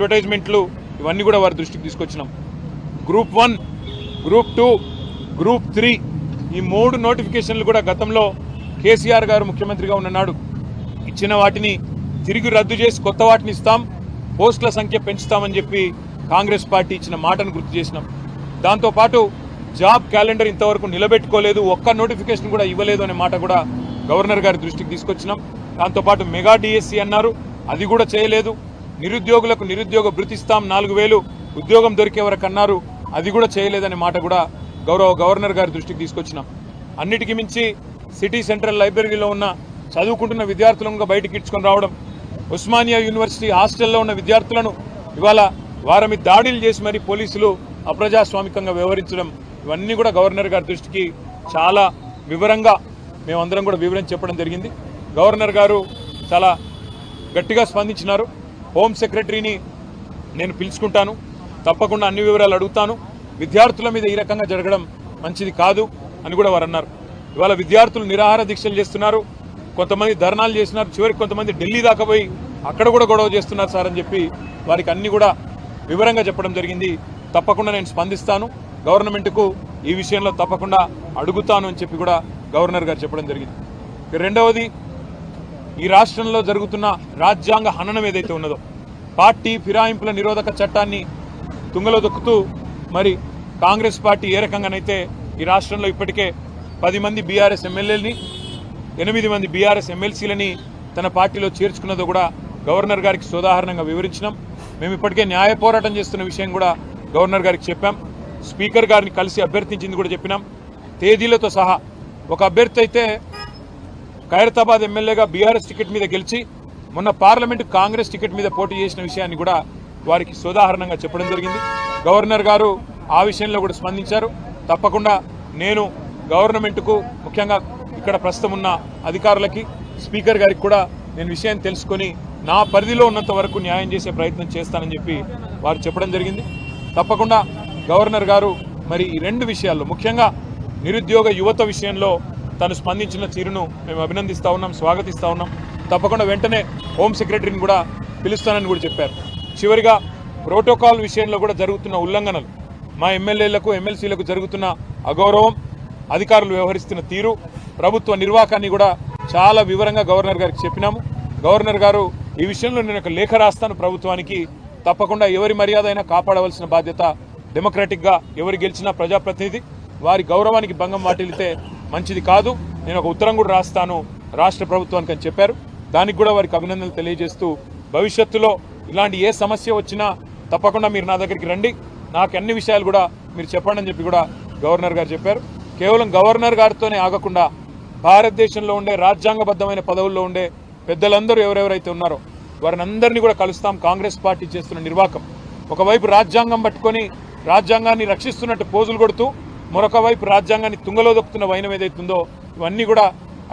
అడ్వర్టైజ్మెంట్లు ఇవన్నీ కూడా వారి దృష్టికి తీసుకొచ్చినాం. Group one group two group three ఈ మూడు నోటిఫికేషన్లు కూడా గతంలో కేసీఆర్ గారు ముఖ్యమంత్రిగా ఉన్ననాడు ఇచ్చిన వాటిని తిరిగి రద్దు చేసి కొత్త వాటిని ఇస్తాం పోస్టుల సంఖ్య పెంచుతామని చెప్పి కాంగ్రెస్ పార్టీ ఇచ్చిన మాటను గుర్తు చేసినాం. దాంతోపాటు జాబ్ క్యాలెండర్ ఇంతవరకు నిలబెట్టుకోలేదు ఒక్క నోటిఫికేషన్ కూడా ఇవ్వలేదు అనే మాట కూడా గవర్నర్ గారి దృష్టికి తీసుకొచ్చినాం. దాంతోపాటు మెగా డిఎస్సి అన్నారు అది కూడా చేయలేదు. నిరుద్యోగులకు నిరుద్యోగ భృతిస్తాం నాలుగు వేలు. ఉద్యోగం దొరికే వరకు అన్నారు. అది కూడా చేయలేదనే మాట కూడా గౌరవ గవర్నర్ గారి దృష్టికి తీసుకొచ్చినాం. అన్నిటికీ మించి సిటీ సెంట్రల్ లైబ్రరీలో ఉన్న చదువుకుంటున్న విద్యార్థులను బయటికి ఇడ్చుకొని రావడం ఉస్మానియా యూనివర్సిటీ హాస్టల్లో ఉన్న విద్యార్థులను ఇవాళ వారి మీద దాడులు చేసి మరి పోలీసులు అప్రజాస్వామికంగా వ్యవహరించడం ఇవన్నీ కూడా గవర్నర్ గారి దృష్టికి చాలా వివరంగా మేమందరం కూడా వివరించి చెప్పడం జరిగింది. గవర్నర్ గారు చాలా గట్టిగా స్పందించినారు. హోమ్ సెక్రటరీని నేను పిలుచుకుంటాను. తప్పకుండా అన్ని వివరాలు అడుగుతాను. విద్యార్థుల మీద ఈ రకంగా జరగడం మంచిది కాదు అని కూడా వారు అన్నారు. ఇవాళ విద్యార్థులు నిరాహార దీక్షలు చేస్తున్నారు. కొంతమంది ధర్నాలు చేస్తున్నారు. చివరికి కొంతమంది ఢిల్లీ దాకా పోయి అక్కడ కూడా గొడవ చేస్తున్నారు సార్ అని చెప్పి వారికి అన్ని కూడా వివరంగా చెప్పడం జరిగింది. తప్పకుండా నేను స్పందిస్తాను. గవర్నమెంట్కు ఈ విషయంలో తప్పకుండా అడుగుతాను అని చెప్పి కూడా గవర్నర్ గారు చెప్పడం జరిగింది. రెండవది ఈ రాష్ట్రంలో జరుగుతున్న రాజ్యాంగ హననం ఏదైతే ఉన్నదో పార్టీ ఫిరాయింపుల నిరోధక చట్టాన్ని తుంగలో దొక్కుతూ మరి కాంగ్రెస్ పార్టీ ఏ రకంగానైతే ఈ రాష్ట్రంలో ఇప్పటికే పది మంది బీఆర్ఎస్ ఎమ్మెల్యేలని ఎనిమిది మంది బీఆర్ఎస్ ఎమ్మెల్సీలని తన పార్టీలో చేర్చుకున్నదో కూడా గవర్నర్ గారికి సోదాహరణంగా వివరించినాం. మేము ఇప్పటికే న్యాయ పోరాటం చేస్తున్న విషయం కూడా గవర్నర్ గారికి చెప్పాం. స్పీకర్ గారిని కలిసి అభ్యర్థించింది కూడా చెప్పినాం. తేదీలతో సహా ఒక అభ్యర్థి అయితే ఖైరతాబాద్ ఎమ్మెల్యేగా బీఆర్ఎస్ టికెట్ మీద గెలిచి మొన్న పార్లమెంటు కాంగ్రెస్ టికెట్ మీద పోటీ చేసిన విషయాన్ని కూడా వారికి సోదాహరణంగా చెప్పడం జరిగింది. గవర్నర్ గారు ఆ విషయంలో కూడా స్పందించారు. తప్పకుండా నేను గవర్నమెంట్కు ముఖ్యంగా ఇక్కడ ప్రస్తుతం ఉన్న అధికారులకి స్పీకర్ గారికి కూడా నేను విషయాన్ని తెలుసుకొని నా పరిధిలో ఉన్నంత వరకు న్యాయం చేసే ప్రయత్నం చేస్తానని చెప్పి వారు చెప్పడం జరిగింది. తప్పకుండా గవర్నర్ గారు మరి ఈ రెండు విషయాల్లో ముఖ్యంగా నిరుద్యోగ యువత విషయంలో తను స్పందించిన తీరును మేము అభినందిస్తూ ఉన్నాం స్వాగతిస్తూ ఉన్నాం. తప్పకుండా వెంటనే హోమ్ సెక్రటరీని కూడా పిలుస్తానని కూడా చెప్పారు. చివరిగా ప్రోటోకాల్ విషయంలో కూడా జరుగుతున్న ఉల్లంఘనలు మా ఎమ్మెల్యేలకు ఎమ్మెల్సీలకు జరుగుతున్న అగౌరవం అధికారులు వ్యవహరిస్తున్న తీరు ప్రభుత్వ నిర్వాహకాన్ని కూడా చాలా వివరంగా గవర్నర్ గారికి చెప్పినాము. గవర్నర్ గారు ఈ విషయంలో నేను ఒక లేఖ రాస్తాను ప్రభుత్వానికి. తప్పకుండా ఎవరి మర్యాద అయినా కాపాడవలసిన బాధ్యత డెమోక్రాటిక్గా ఎవరు గెలిచినా ప్రజాప్రతినిధి వారి గౌరవానికి భంగం వాటిల్లితే మంచిది కాదు. నేను ఒక ఉత్తరం కూడా రాస్తాను. రాష్ట్ర ప్రభుత్వానికి అని చెప్పారు. దానికి కూడా వారికి అభినందనలు తెలియజేస్తూ భవిష్యత్తులో ఇలాంటి ఏ సమస్య వచ్చినా తప్పకుండా మీరు నా దగ్గరికి రండి. నాకు అన్ని విషయాలు కూడా మీరు చెప్పండి అని చెప్పి కూడా గవర్నర్ గారు చెప్పారు. కేవలం గవర్నర్ గారితోనే ఆగకుండా భారతదేశంలో ఉండే రాజ్యాంగబద్ధమైన పదవుల్లో ఉండే పెద్దలందరూ ఎవరెవరైతే ఉన్నారో వారిని అందరినీ కూడా కలుస్తాం. కాంగ్రెస్ పార్టీ చేస్తున్న నిర్వాకం. ఒకవైపు రాజ్యాంగం పట్టుకొని రాజ్యాంగాన్ని రక్షిస్తున్నట్టు పోజులు కొడుతూ మరొక వైపు రాజ్యాంగాన్ని తుంగలో దొక్కుతున్న వైనం ఏదైతుందో ఇవన్నీ కూడా